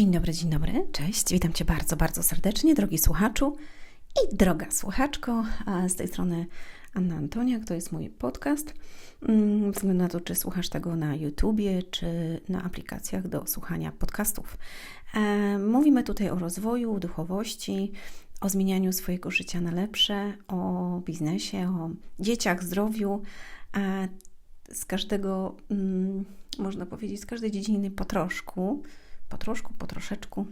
Dzień dobry, dzień dobry, cześć. Witam Cię bardzo, bardzo serdecznie, drogi słuchaczu i droga słuchaczko. Z tej strony Anna Antoniak, to jest mój podcast. Mm, względu na to, czy słuchasz tego na YouTubie, czy na aplikacjach do słuchania podcastów. E, mówimy tutaj o rozwoju, duchowości, o zmienianiu swojego życia na lepsze, o biznesie, o dzieciach, zdrowiu. Z każdego, mm, można powiedzieć, z każdej dziedziny po troszku po troszku, po troszeczku.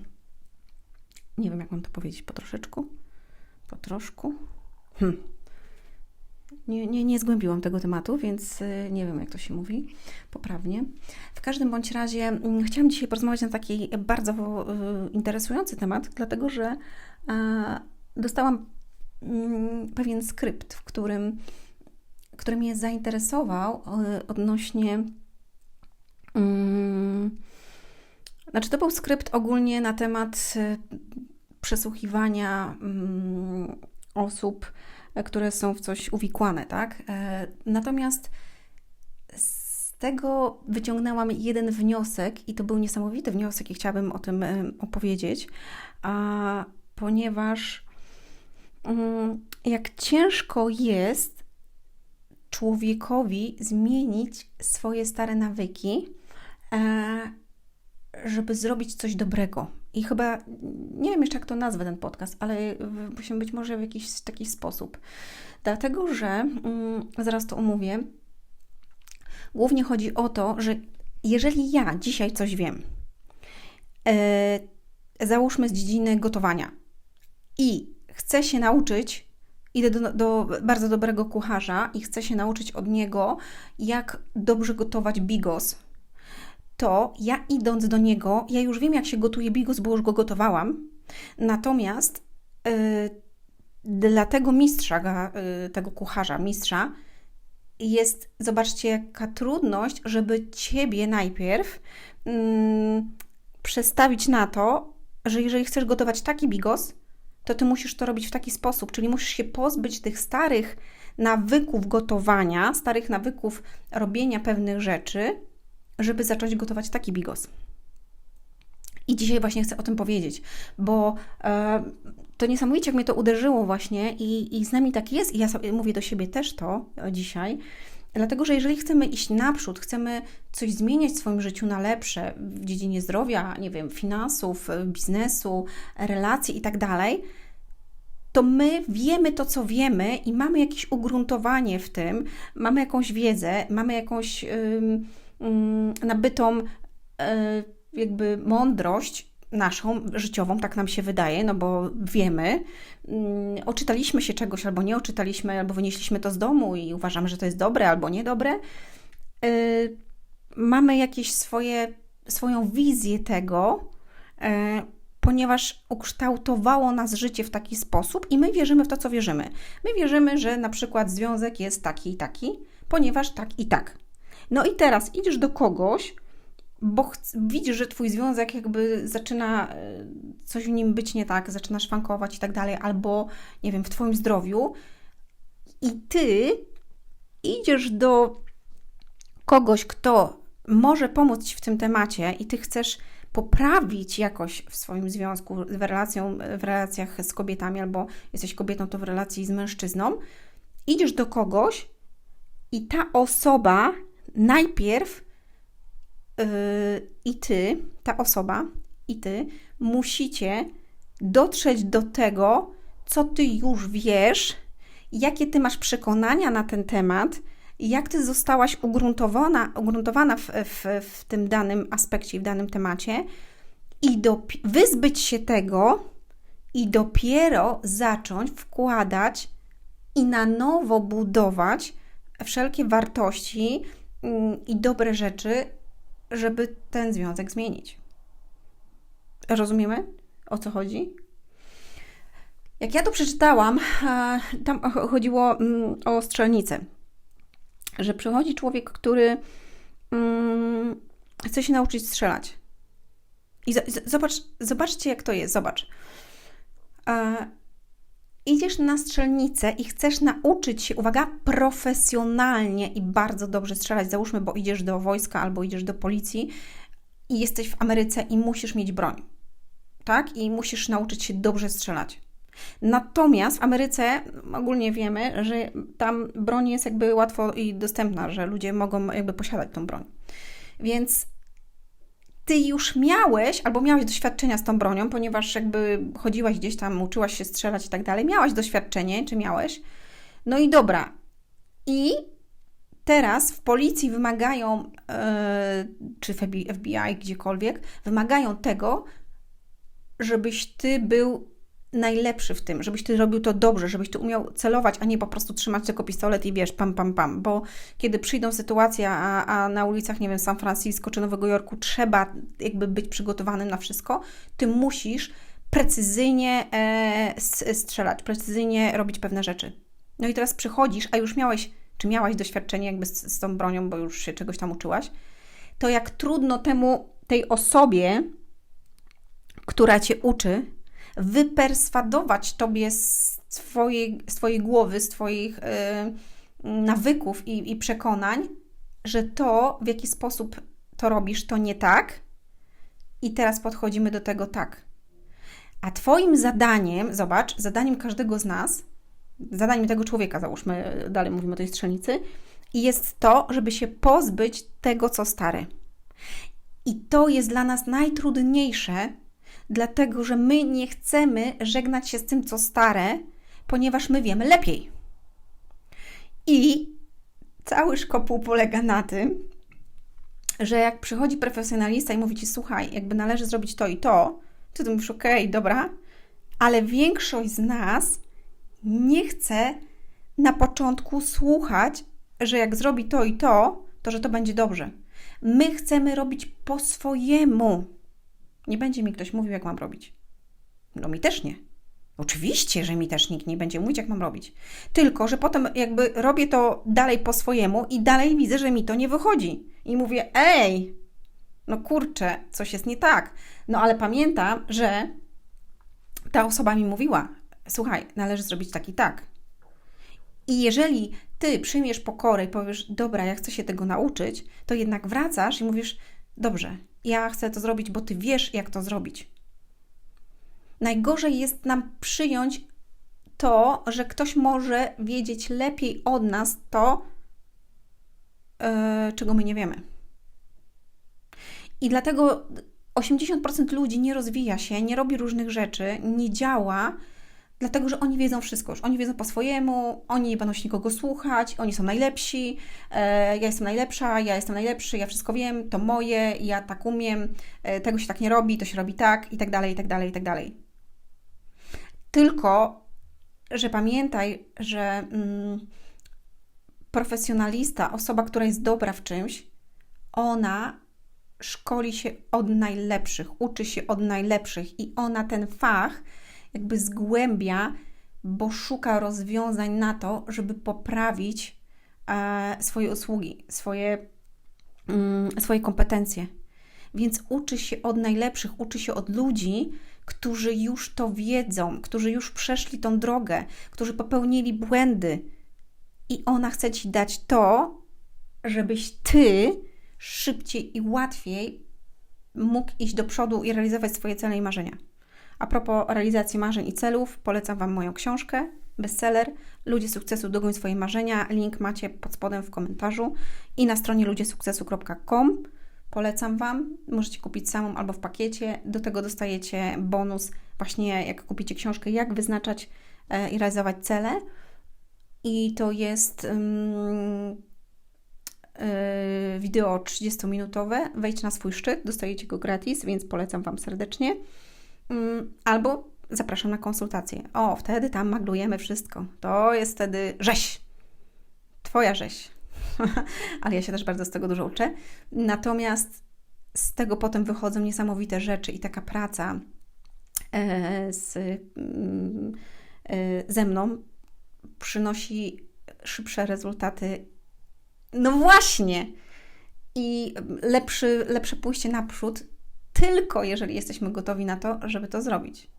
Nie wiem, jak mam to powiedzieć, po troszeczku, po troszku. Hm. Nie, nie, nie zgłębiłam tego tematu, więc y, nie wiem, jak to się mówi poprawnie. W każdym bądź razie mm, chciałam dzisiaj porozmawiać na taki bardzo y, interesujący temat, dlatego że dostałam mm, pewien skrypt, w którym, który mnie zainteresował y, odnośnie mm, znaczy, to był skrypt ogólnie na temat y, przesłuchiwania mm, osób, e, które są w coś uwikłane, tak? E, natomiast z tego wyciągnęłam jeden wniosek i to był niesamowity wniosek i chciałabym o tym e, opowiedzieć, a ponieważ mm, jak ciężko jest człowiekowi zmienić swoje stare nawyki, żeby zrobić coś dobrego. I chyba, nie wiem jeszcze jak to nazwę ten podcast, ale musimy być może w jakiś taki sposób. Dlatego, że, mm, zaraz to omówię, głównie chodzi o to, że jeżeli ja dzisiaj coś wiem, e, załóżmy z dziedziny gotowania i chcę się nauczyć, idę do, do, bardzo dobrego kucharza i chcę się nauczyć od niego, jak dobrze gotować bigos, to ja idąc do niego, ja już wiem, jak się gotuje bigos, bo już go gotowałam. Natomiast yy, dla tego mistrza, yy, tego kucharza, mistrza, jest, zobaczcie, jaka trudność, żeby ciebie najpierw yy, przestawić na to, że jeżeli chcesz gotować taki bigos, to ty musisz to robić w taki sposób, czyli musisz się pozbyć tych starych nawyków gotowania, starych nawyków robienia pewnych rzeczy, żeby zacząć gotować taki bigos. I dzisiaj właśnie chcę o tym powiedzieć, bo e, to niesamowicie, jak mnie to uderzyło właśnie i, i z nami tak jest, i ja sobie mówię do siebie też to e, dzisiaj, dlatego że jeżeli chcemy iść naprzód, chcemy coś zmieniać w swoim życiu na lepsze w dziedzinie zdrowia, nie wiem, finansów, e, biznesu, relacji i tak to my wiemy to, co wiemy i mamy jakieś ugruntowanie w tym, mamy jakąś wiedzę, mamy jakąś. Yy, nabytą e, jakby mądrość naszą, życiową, tak nam się wydaje, no bo wiemy, mm, oczytaliśmy się czegoś albo nie oczytaliśmy, albo wynieśliśmy to z domu i uważamy, że to jest dobre albo niedobre. E, mamy jakieś swoje, swoją wizję tego, e, ponieważ ukształtowało nas życie w taki sposób i my wierzymy w to, co wierzymy. My wierzymy, że na przykład związek jest taki i taki, ponieważ tak i tak. No i teraz idziesz do kogoś, bo widzisz, że twój związek jakby zaczyna e, coś w nim być nie tak, zaczyna szwankować i tak dalej, albo nie wiem, w twoim zdrowiu, i ty idziesz do kogoś, kto może pomóc ci w tym temacie, i ty chcesz poprawić jakoś w swoim związku, w, relacją, w relacjach z kobietami, albo jesteś kobietą, to w relacji z mężczyzną, idziesz do kogoś i ta osoba najpierw yy, i ty, ta osoba, i ty musicie dotrzeć do tego, co ty już wiesz, jakie ty masz przekonania na ten temat, jak ty zostałaś ugruntowana, ugruntowana w, w, w tym danym aspekcie, w danym temacie, i do, wyzbyć się tego, i dopiero zacząć wkładać i na nowo budować wszelkie wartości, i dobre rzeczy, żeby ten związek zmienić. Rozumiemy o co chodzi? Jak ja to przeczytałam, tam chodziło mm, o strzelnicę. Że przychodzi człowiek, który mm, chce się nauczyć strzelać. I zobacz, zobaczcie, jak to jest. Zobacz idziesz na strzelnicę i chcesz nauczyć się, uwaga, profesjonalnie i bardzo dobrze strzelać, załóżmy, bo idziesz do wojska albo idziesz do policji i jesteś w Ameryce i musisz mieć broń. tak? I musisz nauczyć się dobrze strzelać. Natomiast w Ameryce ogólnie wiemy, że tam broń jest jakby łatwo i dostępna, że ludzie mogą jakby posiadać tą broń. Więc ty już miałeś albo miałeś doświadczenia z tą bronią, ponieważ jakby chodziłaś gdzieś tam, uczyłaś się strzelać i tak dalej, miałaś doświadczenie, czy miałeś. No i dobra. I teraz w policji wymagają, yy, czy w FBI, gdziekolwiek, wymagają tego, żebyś ty był najlepszy w tym, żebyś ty robił to dobrze, żebyś ty umiał celować, a nie po prostu trzymać tylko pistolet i wiesz, pam, pam, pam. Bo kiedy przyjdą sytuacje, a, a na ulicach, nie wiem, San Francisco czy Nowego Jorku trzeba jakby być przygotowanym na wszystko, ty musisz precyzyjnie e, strzelać, precyzyjnie robić pewne rzeczy. No i teraz przychodzisz, a już miałeś, czy miałaś doświadczenie jakby z, z tą bronią, bo już się czegoś tam uczyłaś, to jak trudno temu, tej osobie, która cię uczy, wyperswadować tobie z twojej, z twojej głowy, z twoich yy, nawyków i, i przekonań, że to, w jaki sposób to robisz, to nie tak. I teraz podchodzimy do tego tak. A Twoim zadaniem, zobacz, zadaniem każdego z nas, zadaniem tego człowieka, załóżmy, dalej mówimy o tej strzelnicy, jest to, żeby się pozbyć tego, co stare. I to jest dla nas najtrudniejsze, dlatego że my nie chcemy żegnać się z tym, co stare, ponieważ my wiemy lepiej. I cały szkopuł polega na tym, że jak przychodzi profesjonalista i mówi ci, słuchaj, jakby należy zrobić to i to, to ty mówisz, okej, okay, dobra, ale większość z nas nie chce na początku słuchać, że jak zrobi to i to, to że to będzie dobrze. My chcemy robić po swojemu. Nie będzie mi ktoś mówił, jak mam robić. No mi też nie. Oczywiście, że mi też nikt nie będzie mówić, jak mam robić. Tylko, że potem jakby robię to dalej po swojemu i dalej widzę, że mi to nie wychodzi. I mówię, ej, no kurczę, coś jest nie tak. No ale pamiętam, że ta osoba mi mówiła, słuchaj, należy zrobić tak i tak. I jeżeli ty przyjmiesz pokorę i powiesz, dobra, ja chcę się tego nauczyć, to jednak wracasz i mówisz, dobrze, ja chcę to zrobić, bo ty wiesz, jak to zrobić. Najgorzej jest nam przyjąć to, że ktoś może wiedzieć lepiej od nas to, yy, czego my nie wiemy. I dlatego 80% ludzi nie rozwija się, nie robi różnych rzeczy, nie działa, dlatego że oni wiedzą wszystko już. Oni wiedzą po swojemu, oni nie będą się nikogo słuchać, oni są najlepsi, e, ja jestem najlepsza, ja jestem najlepszy, ja wszystko wiem, to moje, ja tak umiem, e, tego się tak nie robi, to się robi tak i tak dalej, i tak dalej, i tak dalej. Tylko, że pamiętaj, że mm, profesjonalista, osoba, która jest dobra w czymś, ona szkoli się od najlepszych, uczy się od najlepszych i ona ten fach jakby zgłębia, bo szuka rozwiązań na to, żeby poprawić e, swoje usługi, swoje, mm, swoje kompetencje. Więc uczy się od najlepszych, uczy się od ludzi, którzy już to wiedzą, którzy już przeszli tą drogę, którzy popełnili błędy. I ona chce ci dać to, żebyś ty szybciej i łatwiej mógł iść do przodu i realizować swoje cele i marzenia. A propos realizacji marzeń i celów, polecam Wam moją książkę, bestseller Ludzie Sukcesu Dogoń Swoje Marzenia. Link macie pod spodem w komentarzu i na stronie ludziesukcesu.com. Polecam Wam. Możecie kupić samą albo w pakiecie. Do tego dostajecie bonus właśnie jak kupicie książkę, jak wyznaczać e, i realizować cele. I to jest um, wideo 30-minutowe. Wejdź na swój szczyt, dostajecie go gratis, więc polecam Wam serdecznie. Mm, albo zapraszam na konsultację. O, wtedy tam maglujemy wszystko. To jest wtedy rzeź. Twoja rzeź. Ale ja się też bardzo z tego dużo uczę. Natomiast z tego potem wychodzą niesamowite rzeczy i taka praca e, z, mm, e, ze mną przynosi szybsze rezultaty. No właśnie! I lepszy, lepsze pójście naprzód tylko jeżeli jesteśmy gotowi na to, żeby to zrobić.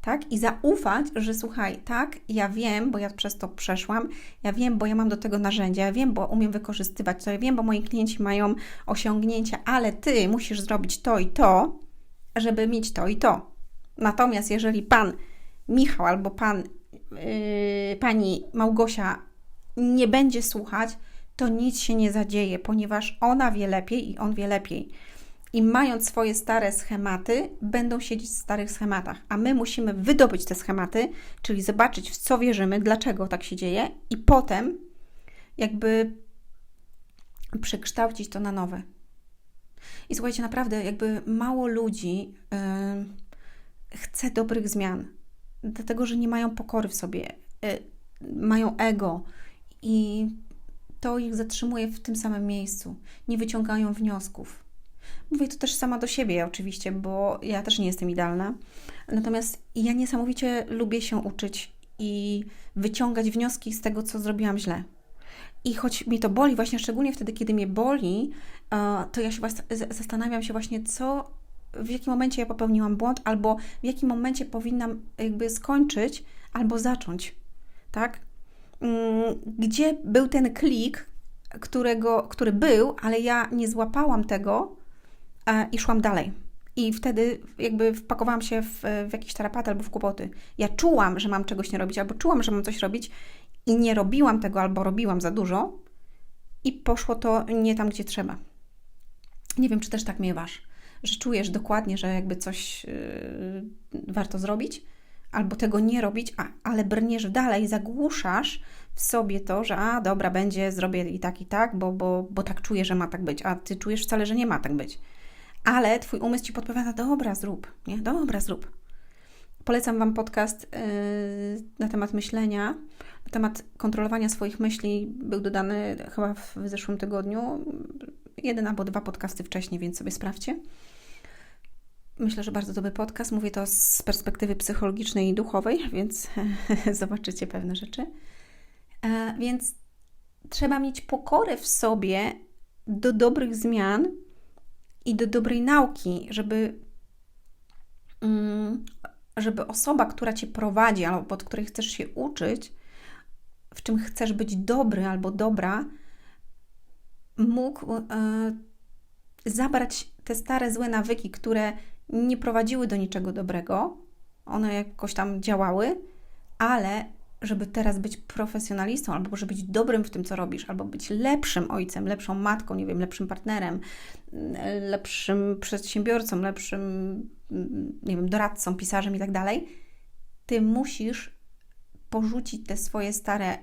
Tak? I zaufać, że słuchaj, tak, ja wiem, bo ja przez to przeszłam, ja wiem, bo ja mam do tego narzędzia, ja wiem, bo umiem wykorzystywać to, ja wiem, bo moi klienci mają osiągnięcia, ale ty musisz zrobić to i to, żeby mieć to i to. Natomiast jeżeli pan Michał albo pan, yy, pani Małgosia nie będzie słuchać, to nic się nie zadzieje, ponieważ ona wie lepiej i on wie lepiej. I mając swoje stare schematy, będą siedzieć w starych schematach, a my musimy wydobyć te schematy, czyli zobaczyć, w co wierzymy, dlaczego tak się dzieje, i potem jakby przekształcić to na nowe. I słuchajcie, naprawdę, jakby mało ludzi yy, chce dobrych zmian, dlatego że nie mają pokory w sobie, yy, mają ego i to ich zatrzymuje w tym samym miejscu. Nie wyciągają wniosków. Mówię to też sama do siebie, oczywiście, bo ja też nie jestem idealna. Natomiast ja niesamowicie lubię się uczyć i wyciągać wnioski z tego, co zrobiłam źle. I choć mi to boli, właśnie szczególnie wtedy, kiedy mnie boli, to ja się zastanawiam się właśnie, co, w jakim momencie ja popełniłam błąd, albo w jakim momencie powinnam jakby skończyć, albo zacząć, tak? Mm, gdzie był ten klik, którego, który był, ale ja nie złapałam tego i szłam dalej. I wtedy jakby wpakowałam się w, w jakiś tarapat albo w kłopoty. Ja czułam, że mam czegoś nie robić, albo czułam, że mam coś robić i nie robiłam tego, albo robiłam za dużo i poszło to nie tam, gdzie trzeba. Nie wiem, czy też tak miewasz, że czujesz dokładnie, że jakby coś yy, warto zrobić, albo tego nie robić, a, ale brniesz dalej, zagłuszasz w sobie to, że a dobra, będzie, zrobię i tak, i tak, bo, bo, bo tak czuję, że ma tak być, a ty czujesz wcale, że nie ma tak być. Ale twój umysł ci podpowiada, dobra, zrób, nie? Dobra, zrób. Polecam Wam podcast yy, na temat myślenia, na temat kontrolowania swoich myśli. Był dodany chyba w zeszłym tygodniu, jeden albo dwa podcasty wcześniej, więc sobie sprawdźcie. Myślę, że bardzo dobry podcast. Mówię to z perspektywy psychologicznej i duchowej, więc zobaczycie pewne rzeczy. E, więc trzeba mieć pokorę w sobie do dobrych zmian i do dobrej nauki, żeby, mm, żeby osoba, która cię prowadzi albo od której chcesz się uczyć, w czym chcesz być dobry albo dobra, mógł e, zabrać te stare złe nawyki, które nie prowadziły do niczego dobrego, one jakoś tam działały, ale żeby teraz być profesjonalistą, albo żeby być dobrym w tym, co robisz, albo być lepszym ojcem, lepszą matką, nie wiem, lepszym partnerem, lepszym przedsiębiorcą, lepszym, nie wiem, doradcą, pisarzem i tak dalej, ty musisz porzucić te swoje stare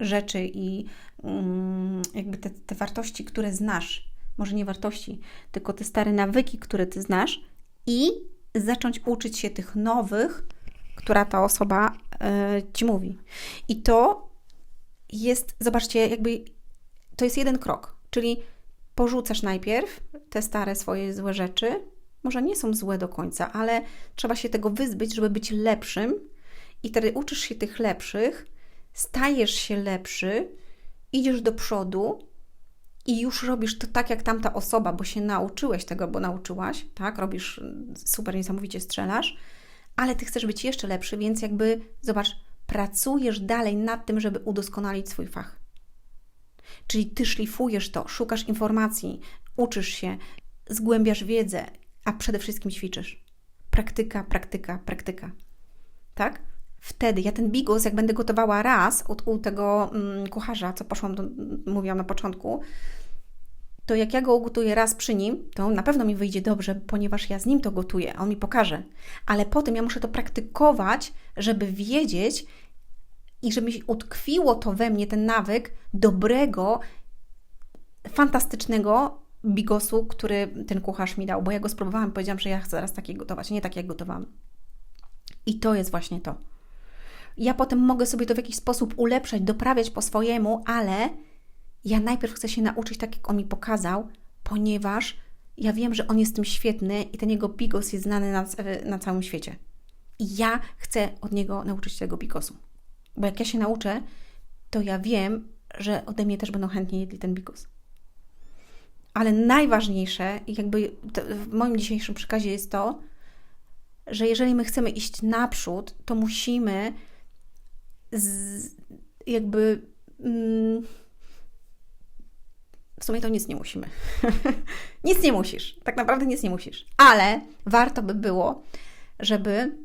rzeczy i mm, jakby te, te wartości, które znasz, może nie wartości, tylko te stare nawyki, które ty znasz i zacząć uczyć się tych nowych, która ta osoba ci mówi. I to jest, zobaczcie, jakby to jest jeden krok, czyli porzucasz najpierw te stare swoje złe rzeczy. Może nie są złe do końca, ale trzeba się tego wyzbyć, żeby być lepszym, i wtedy uczysz się tych lepszych, stajesz się lepszy, idziesz do przodu i już robisz to tak jak tamta osoba, bo się nauczyłeś tego, bo nauczyłaś, tak? Robisz super niesamowicie strzelasz, ale ty chcesz być jeszcze lepszy, więc jakby zobacz, pracujesz dalej nad tym, żeby udoskonalić swój fach. Czyli ty szlifujesz to, szukasz informacji, uczysz się, zgłębiasz wiedzę, a przede wszystkim ćwiczysz. Praktyka, praktyka, praktyka. Tak? wtedy, ja ten bigos, jak będę gotowała raz u, u tego mm, kucharza, co poszłam, do, mówiłam na początku, to jak ja go ugotuję raz przy nim, to na pewno mi wyjdzie dobrze, ponieważ ja z nim to gotuję, a on mi pokaże. Ale potem ja muszę to praktykować, żeby wiedzieć i żeby utkwiło to we mnie, ten nawyk dobrego, fantastycznego bigosu, który ten kucharz mi dał, bo ja go spróbowałam, powiedziałam, że ja chcę raz takie gotować, nie tak jak gotowałam. I to jest właśnie to. Ja potem mogę sobie to w jakiś sposób ulepszać, doprawiać po swojemu, ale ja najpierw chcę się nauczyć tak, jak on mi pokazał, ponieważ ja wiem, że on jest tym świetny i ten jego bigos jest znany na, na całym świecie. I ja chcę od niego nauczyć się tego bigosu. Bo jak ja się nauczę, to ja wiem, że ode mnie też będą chętnie jedli ten bigos. Ale najważniejsze, jakby w moim dzisiejszym przekazie jest to, że jeżeli my chcemy iść naprzód, to musimy z, jakby. Mm, w sumie to nic nie musimy. nic nie musisz. Tak naprawdę nic nie musisz. Ale warto by było żeby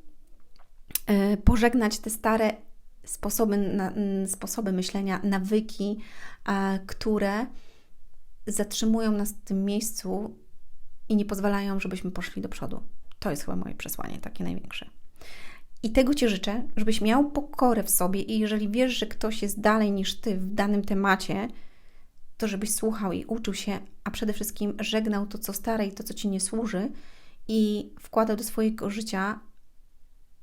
e, pożegnać te stare sposoby, na, sposoby myślenia, nawyki, które zatrzymują nas w tym miejscu i nie pozwalają, żebyśmy poszli do przodu. To jest chyba moje przesłanie, takie największe. I tego Ci życzę, żebyś miał pokorę w sobie i jeżeli wiesz, że ktoś jest dalej niż Ty w danym temacie, to żebyś słuchał i uczył się, a przede wszystkim żegnał to, co stare i to, co Ci nie służy i wkładał do swojego życia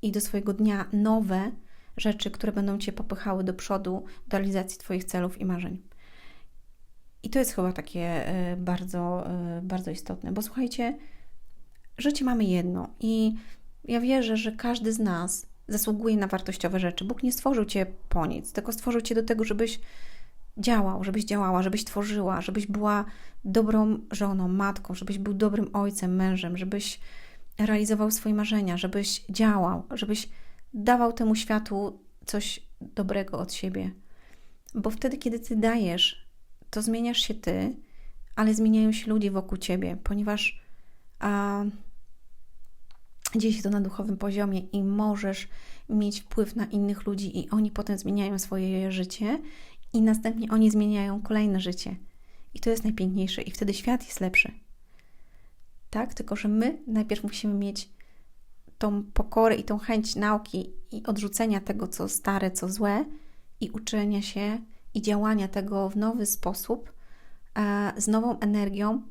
i do swojego dnia nowe rzeczy, które będą Cię popychały do przodu, do realizacji Twoich celów i marzeń. I to jest chyba takie e, bardzo, e, bardzo istotne, bo słuchajcie, życie mamy jedno i ja wierzę, że każdy z nas zasługuje na wartościowe rzeczy. Bóg nie stworzył Cię po nic, tylko stworzył Cię do tego, żebyś działał, żebyś działała, żebyś tworzyła, żebyś była dobrą żoną, matką, żebyś był dobrym ojcem, mężem, żebyś realizował swoje marzenia, żebyś działał, żebyś dawał temu światu coś dobrego od siebie. Bo wtedy, kiedy ty dajesz, to zmieniasz się ty, ale zmieniają się ludzie wokół ciebie, ponieważ a, dzieje się to na duchowym poziomie i możesz mieć wpływ na innych ludzi, i oni potem zmieniają swoje życie, i następnie oni zmieniają kolejne życie. I to jest najpiękniejsze, i wtedy świat jest lepszy. Tak? Tylko, że my najpierw musimy mieć tą pokorę i tą chęć nauki i odrzucenia tego, co stare, co złe, i uczenia się i działania tego w nowy sposób, z nową energią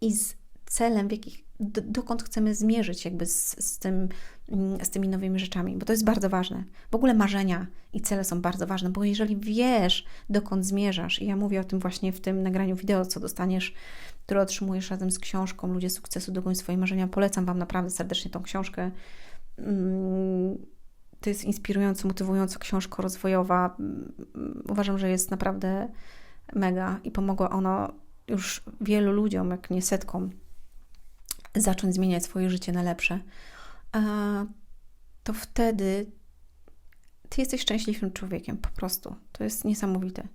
i z celem, w jakich, dokąd chcemy zmierzyć jakby z, z, tym, mm, z tymi nowymi rzeczami, bo to jest bardzo ważne. W ogóle marzenia i cele są bardzo ważne, bo jeżeli wiesz, dokąd zmierzasz, i ja mówię o tym właśnie w tym nagraniu wideo, co dostaniesz, które otrzymujesz razem z książką Ludzie sukcesu, dogoń swoje marzenia, polecam Wam naprawdę serdecznie tą książkę. Mm, to jest inspirująca, motywująca książka rozwojowa. Mm, uważam, że jest naprawdę mega i pomogła ona już wielu ludziom, jak nie setkom, zacząć zmieniać swoje życie na lepsze, to wtedy ty jesteś szczęśliwym człowiekiem, po prostu. To jest niesamowite.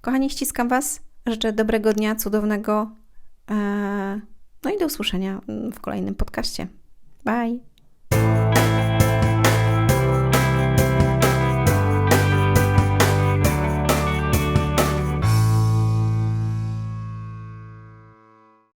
Kochani, ściskam Was. Życzę dobrego dnia, cudownego. E, no i do usłyszenia w kolejnym podcaście. Bye.